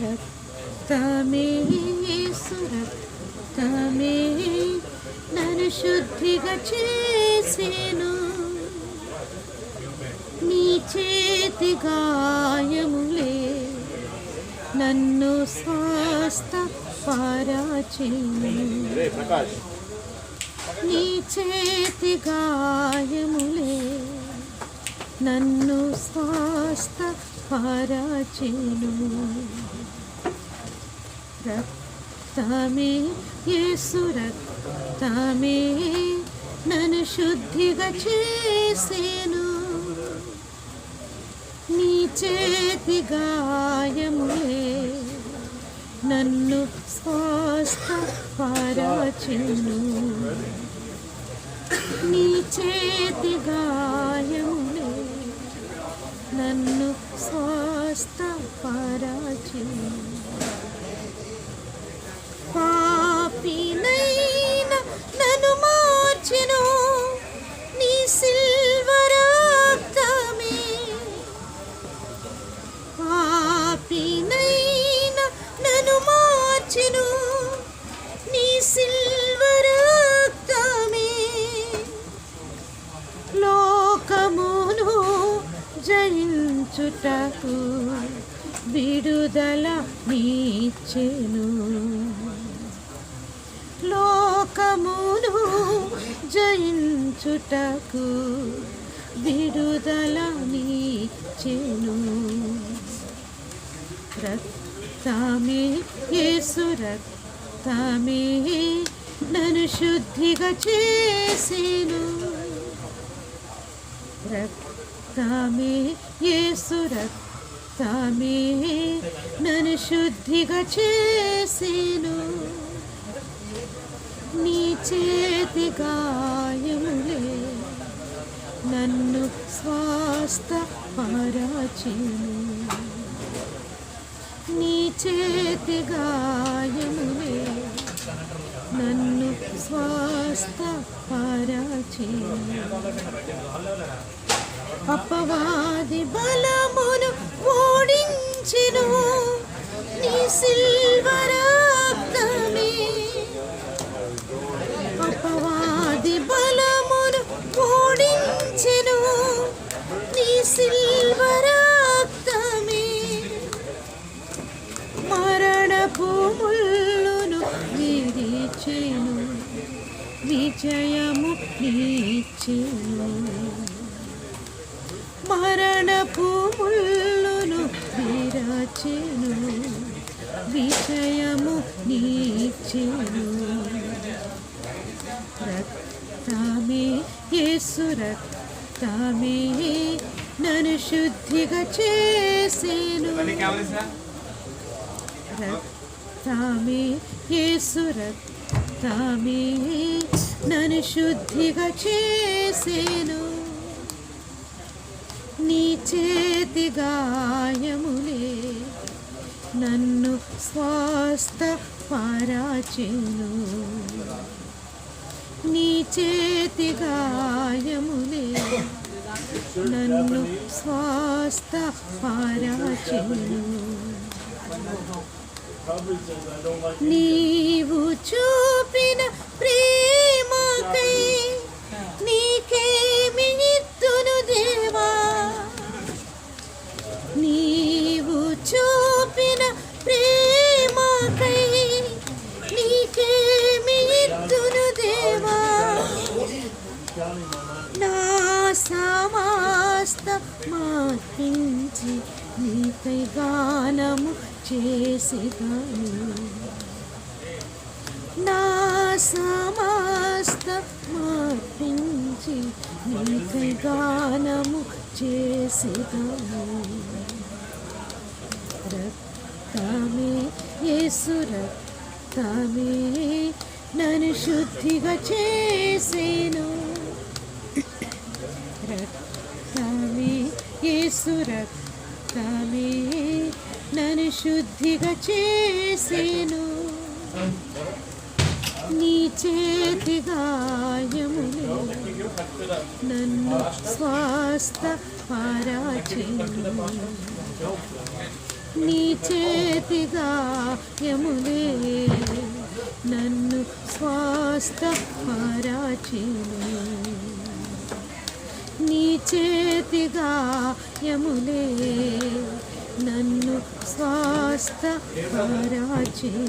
రక్తమే యేసు రక్తమే నన్ను శుద్ధిగా చేసేను. నీ చేతి గాయములే నన్ను స్వస్థ పరాచేను నీ చేతి గాయములే నన్ను స్వస్థ పరాచేను రక్తమే యేసు రక్తమే నన్ను శుద్ధిగా చేసేను. నీ చేతి గాయములే నన్ను స్వస్థ పరచెను నీ చేతి గాయములే నన్ను స్వస్థ పాపిన జయించుటకు విడుదల నీచెను. లోకమును జయించుటకు విడుదల నీచెను. రక్తమే యేసు రక్తమే నన్ను శుద్ధిగా చేసేను. రక్తమే యేసు రక్తమే నన్ను శుద్ధిగా చేసేను. నీ చేతి గాయములే నన్ను స్వాస్థ పరాచెను నీ చేతి గాయములే నన్ను స్వాస్థ పరాచెను అపవాది బలమును ఓడించెను. నీ సిల్వరాక్తమే. అపవాది బలమును ఓడించెను. నీ సిల్వరాక్తమే. మరణపు ముళ్ళును విరిచెను విజయము నీచెను. మరణపు ముళ్ళును విరచెను విషయము నీచెను. రక్తమే యేసు రక్తమే నన్ను శుద్ధిగా చేసేను. రక్తమే యేసు రక్తమే నన్ను శుద్ధిగా చేసేను. నీ చేతి గాయములే నన్ను స్వస్థ పరాచెను. నీ చేతి గాయములే నన్ను స్వస్థ పరాచెను. నీవు చూపిన ప్రేమకై గానము చేసేదాను నా సమస్త మార్పించి నీకై గానము చేసేదాను రక్తమే యేసు రక్తమే నన్ను శుద్ధిగా చేసేను. రక్తమే యేసు రక్త రక్తమే నన్ను శుద్ధిగా చేసేను. నీ చేతి గాయములు నన్ను స్వస్థ పరాచెను నీ చేతి గాయములే నన్ను స్వాస్థ పరాచిను నీ చేతిగా యములే నన్ను స్వాస్థ పరాచిను